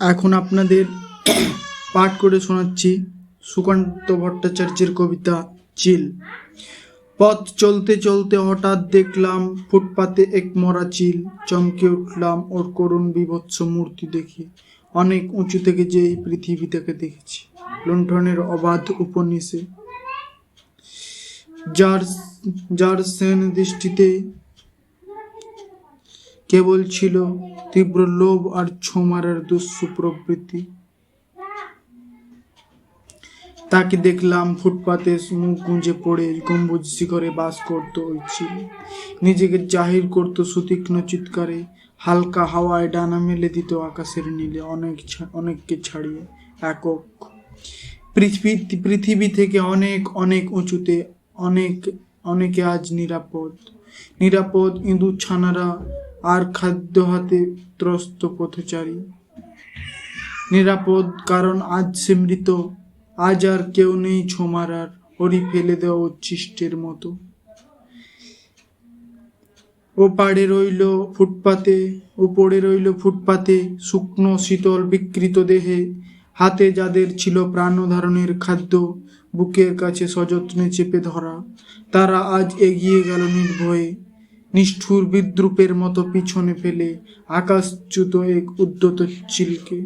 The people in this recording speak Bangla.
এখন আপনাদের পাঠ করে শোনাচ্ছি সুকান্ত ভট্টাচার্যের কবিতা চিল। পথ চলতে চলতে হঠাৎ দেখলাম ফুটপাতে এক মরা চিল চমকে উঠলাম ওর করুণ বিভৎস মূর্তি দেখে। অনেক উঁচু থেকে যে এই পৃথিবীটাকে দেখেছি। লুণ্ঠনের অবাধ উপনিষে। যার যার সেন দৃষ্টিতে কেবল ছিল তীব্র লোভ আর ছো মারার দুঃস্ব প্রবৃত্তি। তাকে দেখলাম ফুটপাতে মুখ গুঁজে পড়ে, গম্বুজ শিখরে বাস করত ওই নিজেকে জাহির করত সুতীক্ষ্ণ চিৎকারে, হালকা হাওয়ায় ডানা মেলে দিত আকাশের নীলে, অনেক অনেককে ছাড়িয়ে, একক। পৃথিবী পৃথিবী থেকে অনেক অনেক উঁচুতে, অনেক, অনেকে আজ নিরাপদ। নিরাপদ ইঁদুর ছানারা আর খাদ্য হাতে ত্রস্ত পথচারী। নিরাপদ, কারণ আজ সে মৃত, আজ আর কেউ নেই ছোমারার হরি ফেলে দেওয়া উচ্ছিষ্টের মতো। ও পাড়ে রইল ফুটপাতে ও পড়ে রইল ফুটপাতে, শুকনো শীতল বিকৃত দেহে, হাতে যাদের ছিল প্রাণ ধারণের খাদ্য, বুকের কাছে সযত্নে চেপে ধরা, তারা আজ এগিয়ে গেল নির্ভয়ে। নিষ্ঠুর বিদ্রুপের মতো পিছনে ফেলে আকাশচ্যুত এক উদ্যত চিলকে